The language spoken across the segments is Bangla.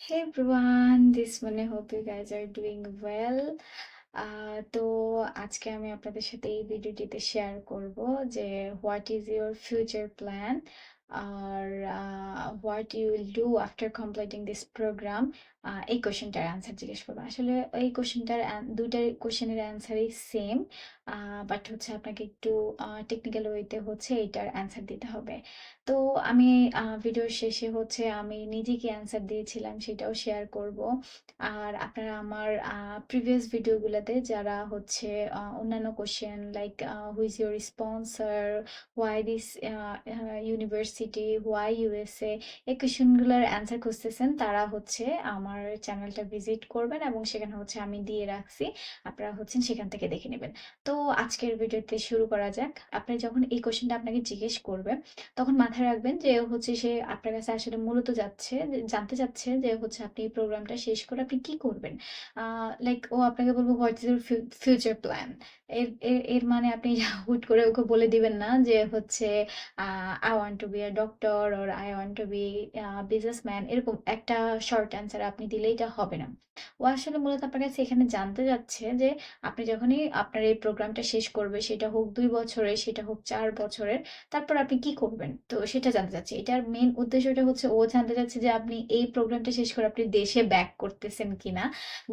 Hey everyone, this I hope you guys are doing well. তো আজকে আমি আপনাদের সাথে এই ভিডিওটিতে শেয়ার করব যে what is your future plan R what you do after completing this program এই কোশ্চেনটার অ্যান্সার জিজ্ঞেস করব। আসলে এই কোশ্চেনটার দুইটার কোশ্চেনের অ্যান্সারই সেম বাট হচ্ছে আপনাকে একটু টেকনিক্যাল ওয়েতে হচ্ছে এটার অ্যান্সার দিতে হবে। তো আমি ভিডিওর শেষে হচ্ছে আমি নিজে কি অ্যান্সার দিয়েছিলাম সেটাও শেয়ার করব। আর আপনারা আমার প্রিভিয়াস ভিডিওগুলোতে যারা হচ্ছে অন্যান্য question like who's your sponsor why this university why USA এই কোশ্চেনগুলোর অ্যান্সার খুঁজতেছেন, তারা হচ্ছে আমার চ্যানেলটা ভিজিট করবেন এবং সেখানে হচ্ছে আমি দিয়ে রাখছি। আপনারা হচ্ছেন সেখান থেকে দেখে নেবেন। তো আজকের ভিডিওতে শুরু করা যাক। আপনি যখন এই কোশ্চেনটা আপনাকে জিজ্ঞেস করবে, তখন মাথায় রাখবেন যে হচ্ছে সে আপনার কাছে আসলে মূলত যাচ্ছে, জানতে চাচ্ছে যে হচ্ছে আপনি এই প্রোগ্রামটা শেষ করে আপনি কি করবেন। লাইক ও আপনাকে বলব what is your future plan এর এর মানে আপনি হুট করে ওকে বলে দিবেন না যে হচ্ছে I want to be a doctor or I want to be businessman এরকম একটা শর্ট অ্যান্সার আপনি দিলেই এটা হবে না। ও আসলে মূলত আপনার কাছে এখানে জানতে যাচ্ছে যে আপনি যখনই আপনার এই প্রোগ্রামটা শেষ করবে, সেটা হোক দুই বছরের, সেটা হোক চার বছরের, তারপর আপনি কি করবেন? তো সেটা জানতে চাচ্ছি। এটার মেন উদ্দেশ্যটা হচ্ছে ও জানতে চাচ্ছে যে আপনি এই প্রোগ্রামটা শেষ করে আপনি দেশে ব্যাক করতেছেন কিনা।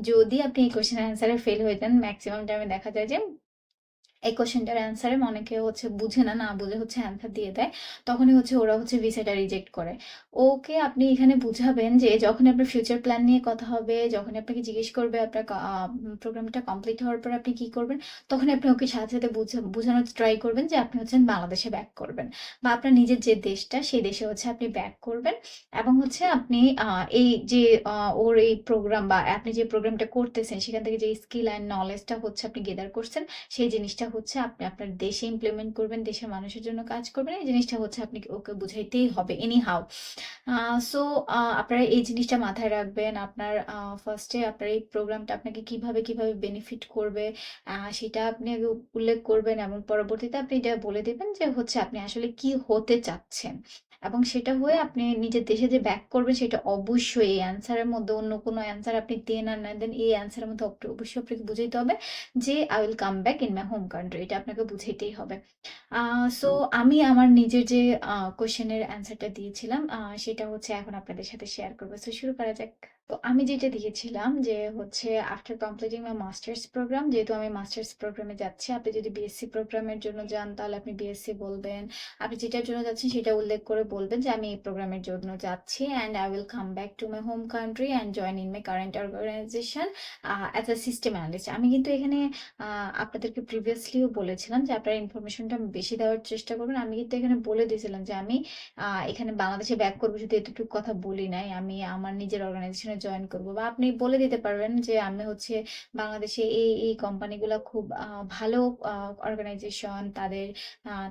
যদি আপনি এই কোশ্চেন অ্যান্সারে ফেল হয়ে যান ম্যাক্সিমাম টাইমে দেখা যায় যে এই কোশ্চেনটার অ্যান্সারে অনেকে হচ্ছে বুঝে না না বুঝে হচ্ছে অ্যান্সার দিয়ে দেয়, তখনই হচ্ছে ওরা হচ্ছে ভিসাটা রিজেক্ট করে। ওকে আপনি এখানে বুঝাবেন যে যখন আপনার ফিউচার প্ল্যান নিয়ে কথা হবে যখন আপনাকে জিজ্ঞেস করবে আপনার প্রোগ্রামটা কমপ্লিট হওয়ার পর আপনি কি করবেন তখন আপনি ওকে সাথে সাথে বুঝা, বোঝানোর ট্রাই করবেন যে আপনি হচ্ছেন বাংলাদেশে ব্যাক করবেন বা আপনার নিজের যে দেশটা, সেই দেশে হচ্ছে আপনি ব্যাক করবেন এবং হচ্ছে আপনি এই যে ওর এই প্রোগ্রাম বা আপনি যে প্রোগ্রামটা করতেছেন, সেখান থেকে যে স্কিল অ্যান্ড নলেজটা হচ্ছে আপনি গেদার করছেন, সেই জিনিসটা হচ্ছে আপনি আপনার দেশে ইমপ্লিমেন্ট করবেন, দেশের মানুষের জন্য কাজ করবেন, এই জিনিসটা হচ্ছে আপনি ওকে বুঝাইতেই হবে এনি হাউ সো আপনারা এই জিনিসটা মাথায় রাখবেন, আপনার ফার্স্টে আপনার এই প্রোগ্রামটা আপনাকে কীভাবে কীভাবে বেনিফিট করবে সেটা আপনি আগে উল্লেখ করবেন এবং পরবর্তীতে আপনি এটা বলে দেবেন যে হচ্ছে আপনি আসলে কি হতে চাচ্ছেন। এবং সেটা হয়ে আপনি নিজের দেশে যে ব্যাক করবেন, সেটা অবশ্যই এই অ্যান্সারের মধ্যে অন্য কোনো অ্যান্সার আপনি দেন আর না দেন, এই অ্যান্সারের মধ্যে অবশ্যই আপনাকে বুঝাইতে হবে যে I will come back in my home country এটা আপনাকে বুঝাইতেই হবে। সো আমি আমার নিজের যে কোশ্চেনের অ্যান্সারটা দিয়েছিলাম সেটা হচ্ছে এখন আপনাদের সাথে শেয়ার করব। সো শুরু করা যাক। তো আমি যেটা দিয়েছিলাম যে হচ্ছে after completing my masters program যেহেতু আমি মাস্টার্স প্রোগ্রামে যাচ্ছি আপনি যদি বিএসসি প্রোগ্রামের জন্য যান তাহলে আপনি বিএসসি বলবেন। আপনি যেটার জন্য যাচ্ছেন সেটা উল্লেখ করে বলবেন যে আমি এই প্রোগ্রামের জন্য যাচ্ছি and I will come back to my home country and join in my current organization as a system analyst আমি কিন্তু এখানে আহ, আপনাদেরকে প্রিভিয়াসলিও বলেছিলাম যে আপনারা ইনফরমেশনটা বেশি দেওয়ার চেষ্টা করবেন। আমি কিন্তু এখানে বলে দিয়েছিলাম যে আমি আহ, এখানে বাংলাদেশে ব্যাক করব শুধু এতটুকু কথা বলি নাই। আমি আমার নিজের অর্গানাইজেশনে জয়েন করব। বা আপনি বলে দিতে পারবেন যে আমি হচ্ছে বাংলাদেশে এই এই কোম্পানিগুলো খুব ভালো অর্গানাইজেশন তাদের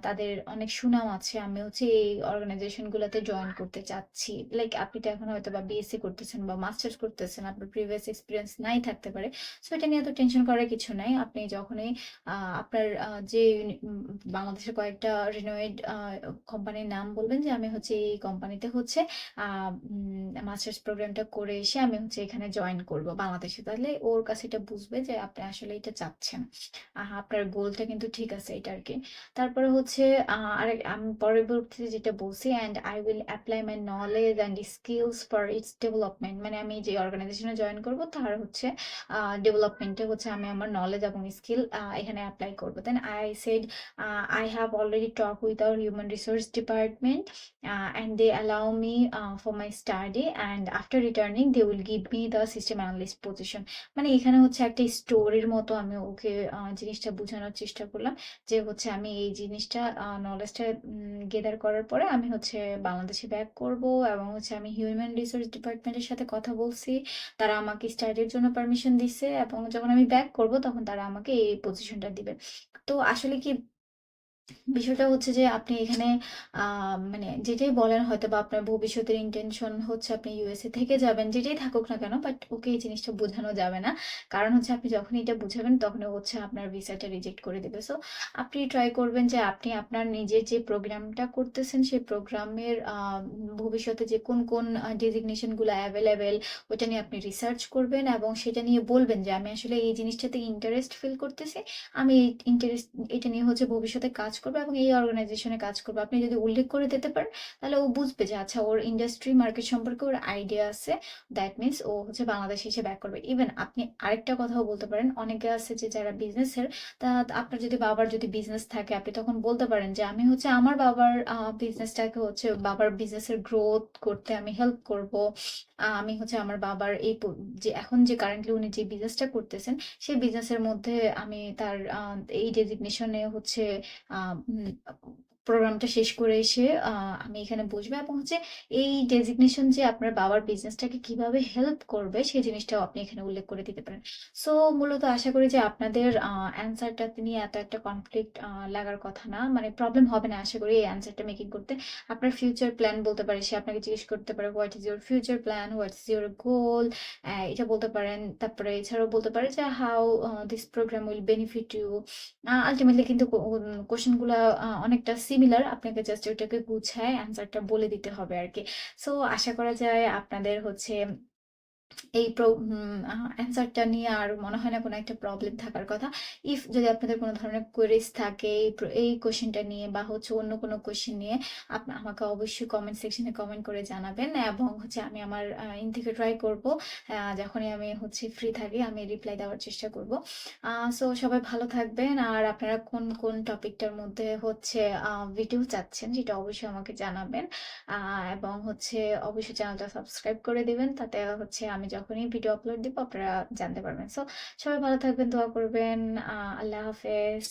তাদের অনেক সুনাম আছে। আমি হচ্ছে এই অর্গানাইজেশন গুলোতে জয়েন করতে চাচ্ছি। লাইক আপনি তো এখন হয়তো বা বিএসসি করতেছেন বা মাস্টার্স করতেছেন, আপনার প্রিভিয়াস এক্সপিরিয়েন্স নাই থাকতে পারে। সো এটা নিয়ে তো টেনশন করার কিছু নাই। আপনি যখনই আপনার যে বাংলাদেশের কয়েকটা রিনোয়েড কোম্পানির নাম বলবেন যে আমি হচ্ছে এই কোম্পানিতে হচ্ছে মাস্টার্স প্রোগ্রামটা করে এসে আমি হচ্ছে এখানে জয়েন করব বাংলাদেশে। তাহলে ওর কাছে এটা বুঝবে যে আপনি আসলে এটা চাচ্ছেন। আপনার গোলটা কিন্তু ঠিক আছে এটা আর কি তারপরে হচ্ছে আরেক আমি পরবর্তীতে যেটা বলছি and I will apply my knowledge and skills for its development মানে আমি যে অর্গানাইজেশনে জয়েন করব, তার হচ্ছে ডেভেলপমেন্টে হচ্ছে আমি আমার নলেজ এবং স্কিল এখানে অ্যাপ্লাই করব। Then I said I have already talk with our human resource department and they allow me for my study and after returning they will give me the system analyst position মানে এখানে হচ্ছে একটা স্টোরির মতো আমি ওকে জিনিসটা বোঝানোর চেষ্টা করলাম যে হচ্ছে আমি এই জিনিসটা নলেজটা গেদার করার পরে আমি হচ্ছে বাংলাদেশে ব্যাক করব এবং হচ্ছে আমি হিউম্যান রিসোর্স ডিপার্টমেন্টের সাথে কথা বলছি। তারা আমাকে স্টাডির জন্য পারমিশন দিছে এবং যখন আমি ব্যাক করব তখন তারা আমাকে এই পজিশনটা দিবে। তো আসলে কি বিষয়টা হচ্ছে যে আপনি এখানে মানে যেটাই বলেন হয়তোবা আপনার ভবিষ্যতের ইনটেনশন হচ্ছে আপনি ইউএসএ থেকে যাবেন। যেটাই থাকুক না কেন বাট ওকে এই জিনিসটা বোঝানো যাবে না। কারণ হচ্ছে আপনি যখনই এটা বুঝাবেন তখন হচ্ছে আপনার ভিসাটা রিজেক্ট করে দিবে। সো আপনি ট্রাই করবেন যে আপনি আপনার নিজের যে প্রোগ্রামটা করতেছেন সেই প্রোগ্রামের ভবিষ্যতে যে কোন, কোন আ ডেজিগনেশনগুলো এভেইলেবল নিয়ে আপনি রিসার্চ করবেন এবং সেটা নিয়ে বলবেন যে আমি আসলে এই জিনিসটাতে ইন্টারেস্ট ফিল করতেছি। আমি ইন্টারেস্ট এটা নিয়ে হচ্ছে ভবিষ্যতে কাজ করব এবং এই অর্গানাইজেশনে কাজ করব। আপনি যদি উল্লেখ করে দিতে পারেন, তাহলে ও বুঝবে যে আচ্ছা ওর ইন্ডাস্ট্রি মার্কেট সম্পর্কে ওর আইডিয়া আছে। দ্যাট মিনস ও হচ্ছে বাংলাদেশে এসে ব্যাক করবে। ইভেন আপনি আরেকটা কথাও বলতে পারেন। অনেকে আছে যে, যারা বিজনেসের তা আপনার যদি বাবার যদি বিজনেস থাকে, আপনি তখন বলতে পারেন যে, আমি হচ্ছে আমার বাবার বিজনেসটাকে হচ্ছে বাবার বিজনেসের গ্রোথ করতে আমি হেল্প করব। আমি হচ্ছে আমার বাবার এই যে, এখন যে কারেন্টলি উনি যে বিজনেসটা করতেছেন, সেই বিজনেসের মধ্যে আমি তার এই ডেজিগনেশনে হচ্ছে আ উম প্রোগ্রামটা শেষ করে এসে আমি এখানে বসবো এবং হচ্ছে এই ডেজিগনেশন যে আপনার বাবার বিজনেসটাকে কীভাবে হেল্প করবে সেই জিনিসটাও আপনি এখানে উল্লেখ করে দিতে পারেন। সো মূলত আশা করি যে আপনাদের আ অ্যান্সারটাতে নিয়ে এত একটা কনফ্লিক্ট লাগার কথা না। মানে প্রবলেম হবে না আশা করি এই অ্যান্সারটা মেকিং করতে। আপনার ফিউচার প্ল্যান বলতে পারে সে আপনাকে জিজ্ঞেস করতে পারে what is your future plan, what is your goal এটা বলতে পারেন। তারপরে এছাড়াও বলতে পারে যে how this program will benefit you. Ultimately কিন্তু কো উম কোয়েশ্চেনগুলা আ অনেকটা সিমিলার। আপনাকে জাস্ট ওইটাকে গুছায় অ্যান্সারটা বলে দিতে হবে আর কি সো আশা করা যায় আপনাদের হচ্ছে এই অ্যান্সারটা নিয়ে আর মনে হয় না কোনো একটা প্রবলেম থাকার কথা। ইফ যদি আপনাদের কোনো ধরনের কোয়েরিজ থাকে এই এই কোয়েশ্চেনটা নিয়ে বা হচ্ছে অন্য কোনো কোয়েশ্চেন নিয়ে আপনা আমাকে অবশ্যই কমেন্ট সেকশনে কমেন্ট করে জানাবেন এবং হচ্ছে আমি আমার এন্ড থেকে ট্রাই করব। যখনই আমি হচ্ছে ফ্রি থাকি আমি রিপ্লাই দেওয়ার চেষ্টা করব। সো সবাই ভালো থাকবেন আর আপনারা কোন, কোন টপিকটার মধ্যে হচ্ছে ভিডিও চাচ্ছেন সেটা অবশ্যই আমাকে জানাবেন। এবং হচ্ছে অবশ্যই চ্যানেলটা সাবস্ক্রাইব করে দেবেন তাতে হচ্ছে আমি যখনই ভিডিও আপলোড দিব আপনারা জানতে পারবেন। সো সবাই ভালো থাকবেন, দোয়া করবেন। আল্লাহ হাফেজ।